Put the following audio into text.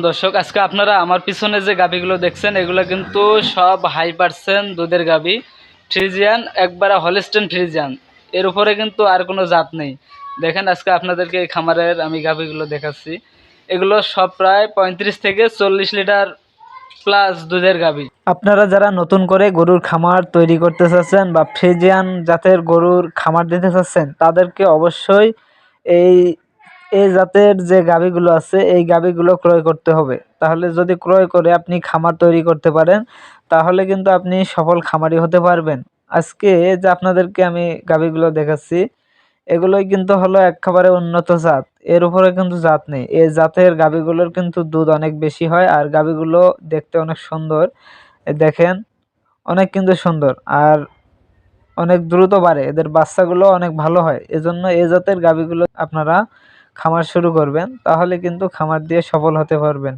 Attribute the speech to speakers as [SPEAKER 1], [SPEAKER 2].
[SPEAKER 1] দর্শক, আজকে আপনারা আমার পিছনে যে গাভিগুলো দেখছেন, এগুলো কিন্তু সব হাই পার্সেন্ট দুধের গাভি। ফ্রিজিয়ান একবারে হলিস্টেন ফ্রিজিয়ান এর উপরে কিন্তু আর কোনো জাত নেই। দেখেন, আজকে আপনাদেরকে এই খামারের আমি গাভিগুলো দেখাচ্ছি। এগুলো সব প্রায় পঁয়ত্রিশ থেকে চল্লিশ লিটার প্লাস দুধের গাভি। আপনারা যারা নতুন করে গরুর খামার তৈরি করতে চাচ্ছেন বা ফ্রিজিয়ান জাতের গরুর খামার দিতে চাচ্ছেন, তাদেরকে অবশ্যই এই এই জাতের যে গাভীগুলো আছে, এই গাভীগুলো ক্রয় করতে হবে। তাহলে যদি ক্রয় করে আপনি খামার তৈরি করতে পারেন, তাহলে কিন্তু আপনি সফল খামারি হতে পারবেন। আজকে যে আপনাদেরকে আমি গাভীগুলো দেখাচ্ছি, এগুলোই কিন্তু হলো একেবারে উন্নত জাত। এর উপরে কিন্তু জাত নেই। এই জাতের গাভীগুলোর কিন্তু দুধ অনেক বেশি হয় আর গাভীগুলো দেখতে অনেক সুন্দর। দেখেন, অনেক কিন্তু সুন্দর আর অনেক দ্রুত বাড়ে। এদের বাচ্চাগুলো অনেক ভালো হয়। এজন্য এই জাতের গাভীগুলো আপনারা খামার শুরু করবেন তাহলে কিন্তু খামার দিয়ে সফল হতে পারবেন।